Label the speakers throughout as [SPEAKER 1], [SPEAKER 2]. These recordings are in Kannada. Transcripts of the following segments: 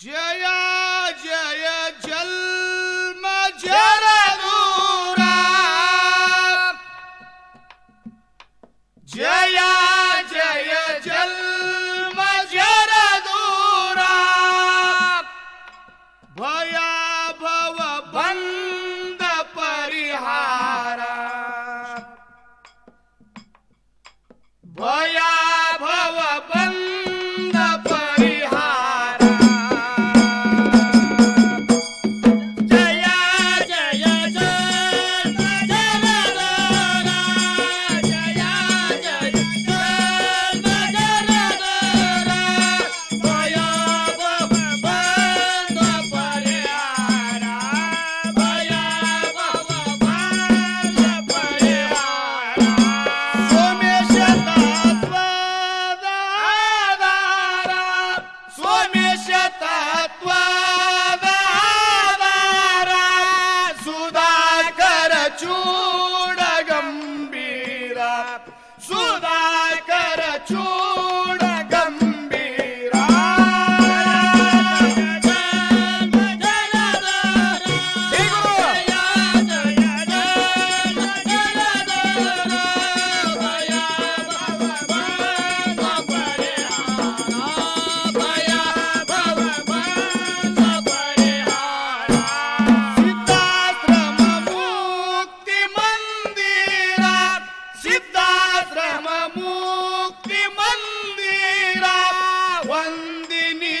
[SPEAKER 1] ಜಯ ಜಯ ಜಲ್ಮ ಜರದೂರ ಜಯ ಜಯ ಜಲ್ಮ ಜರದೂರ ಭಯ ಭವ ಬಂದ ಪರಿಹಾರ. Joe!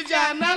[SPEAKER 1] jana.